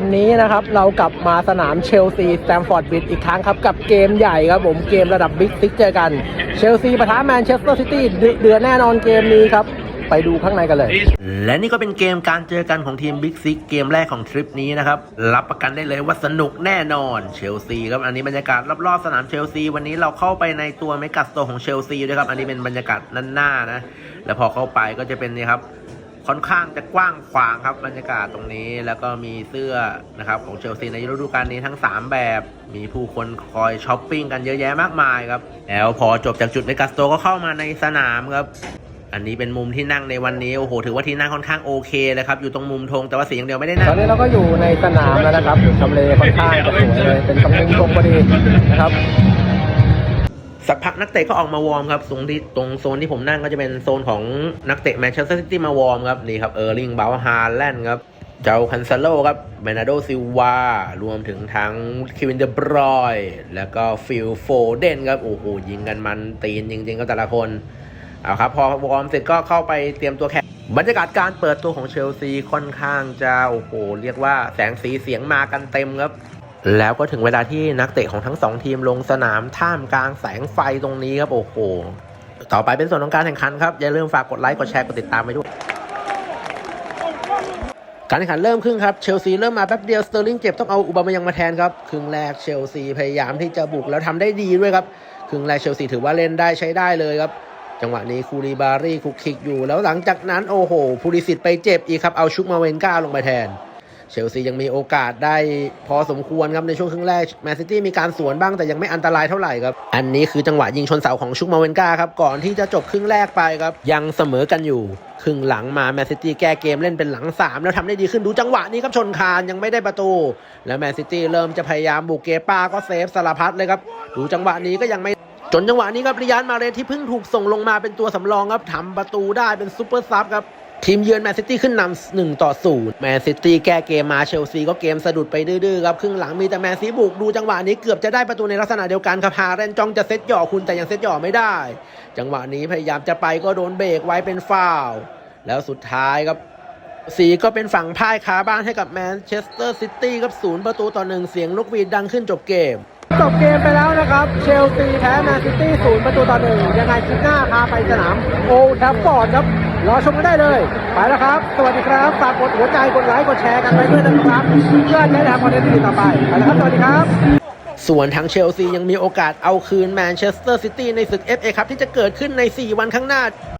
วันนี้นะครับเรากลับมาสนามเชลซีสแตมฟอร์ดบิดอีกครั้งครับ กับเกมใหญ่ครับผมเกมระดับบิ๊กซิกเจอกัน เชลซีปะทะแมนเชสเตอร์ซิตี้เดือดแน่นอนเกมนี้ครับ ไปดูข้างในกันเลย และนี่ก็เป็นเกมการเจอกันของทีมบิ๊กซิกเกมแรกของทริปนี้นะครับ รับประกันได้เลยว่าสนุกแน่นอนเชลซีครับอันนี้บรรยากาศรอบๆสนามเชลซีวันนี้เราเข้าไปในตัวเมกาสโตของเชลซีด้วยครับอันนี้เป็นบรรยากาศด้นหน้านะแล้วพอเข้าไปก็จะเป็นนี่ครับ ค่อนข้างจะกว้างขวางครับบรรยากาศตรงนี้แล้วก็มีเสื้อนะครับของเชลซีในฤดูกาลนี้ทั้ง 3 แบบ มีผู้คนคอยช้อปปิ้งกันเยอะแยะมากมายครับแล้วพอจบจากจุดเมกาสโตก็เข้ามาในสนามครับอันนี้เป็นมุมที่นั่งในวันนี้โอ้โหถือว่าที่นั่งค่อนข้างโอเคเลยครับอยู่ตรงมุมธงแต่ว่าเสียงเดียวไม่ได้นั่ตอนนี้เราก็อยู่ในสนามแล้วนะครับทำเลค่อนข้างจะสวยเลยเป็นตำแหน่งตรงพอดีนะครับ สักพักนักเตะก็ออกมาวอร์มครับตรงที่ตรงโซนที่ผมนั่งก็จะเป็นโซนของนักเตะแมนเชสเตอร์ซิตี้มาวอร์มครับนี่ครับเออร์ลิงบาวฮาแลนด์ครับเจ้าคันซาโลครับเบนาโดซิลวารวมถึงทั้งคิวินเดบรอยแล้วก็ฟิลโฟเดนครับ โอ้โห ยิงกันมันตีนจริงๆก็แต่ละคน เอาครับ พอวอร์มเสร็จก็เข้าไปเตรียมตัวแข่งบรรยากาศการเปิดตัวของเชลซีค่อนข้างจะ โอ้โห เรียกว่าแสงสีเสียงมากันเต็มครับ แล้วก็ถึงเวลาที่นักเตะของทั้งสองทีมลงสนามท่ามกลางแสงไฟตรงนี้ครับโอ้โหต่อไปเป็นส่วนของการแข่งขันครับ อย่าลืมฝากกดไลค์กดแชร์กดติดตามไปด้วย การแข่งขันเริ่มครึ่งครับเชลซีเริ่มมาแป๊บเดียวสเตอร์ลิงเจ็บต้องเอาอุบามายังมาแทนครับครึ่งแรกเชลซีพยายามที่จะบุกแล้วทำได้ดีด้วยครับครึ่งแรกเชลซีถือว่าเล่นได้ใช้ได้เลยครับจังหวะนี้คูรีบารี่คุกคิกอยู่ แล้วหลังจากนั้นโอ้โหพูริสิตไปเจ็บอีกครับเอาชุกมาเวนก้าลงไปแทน เชลซียังมีโอกาสได้พอสมควรครับในช่วงครึ่งแรกแมนซิตี้มีการสวนบ้างแต่ยังไม่อันตรายเท่าไหร่ครับ อันนี้คือจังหวะยิงชนเสาของชุกมาเวนกาครับก่อนที่จะจบครึ่งแรกไปครับ ยังเสมอกันอยู่ ครึ่งหลังมาแมนซิตี้แก้เกมเล่นเป็นหลัง 3 แล้วทำได้ดีขึ้นดูจังหวะนี้ครับชนคานยังไม่ได้ประตู แล้วแมนซิตี้เริ่มจะพยายามบุกเกป้าก็เซฟสารพัดเลยครับดูจังหวะนี้ก็ยังไม่จนจังหวะนี้ครับริยานมาเรสที่เพิ่งถูกส่งลงมาเป็นตัวสำรองครับทำประตูได้เป็นซูเปอร์ซับครับ ทีมเยือนแมนซิตี้ขึ้นนำหนึ่งต่อศูนย์แมนซิตี้แก้เกมมาเชลซีก็เกมสะดุดไปดื้อๆครับครึ่งหลังมีแต่แมนซีบุกดูจังหวะนี้เกือบจะได้ประตูในลักษณะเดียวกันครับฮาเรนจ้องจะเซตหย่อคุณแต่ยังเซตหย่อไม่ได้ จังหวะนี้พยายามจะไปก็โดนเบรกไว้เป็นฟาวแล้วสุดท้ายครับสีก็เป็นฝั่งพ่ายคาบ้านให้กับแมนเชสเตอร์ซิตี้ครับศูนย์ประตูต่อหนึ่งเสียงลูกวีดดังขึ้นจบเกม จบเกมไปแล้วนะครับ เชลซีแพ้แมนซิตี้ศูนย์ประตูต่อหนึ่งยังไงคลิปหน้าพาไปสนามโอลด์แทัฟฟอร์ดครับ รอชมกันได้เลยไปแล้วครับ สวัสดีครับฝากกดหัวใจกดไลค์กดแชร์กันไปด้วยนะครับเพื่อจะได้ทำคอนเทนต์ดีต่อไปไปแล้วครับสวัสดีครับส่วนทางเชลซียังมีโอกาสเอาคืนแมนเชสเตอร์ซิตี้ในศึก FA ครับที่จะเกิดขึ้นใน 4 วันข้างหน้า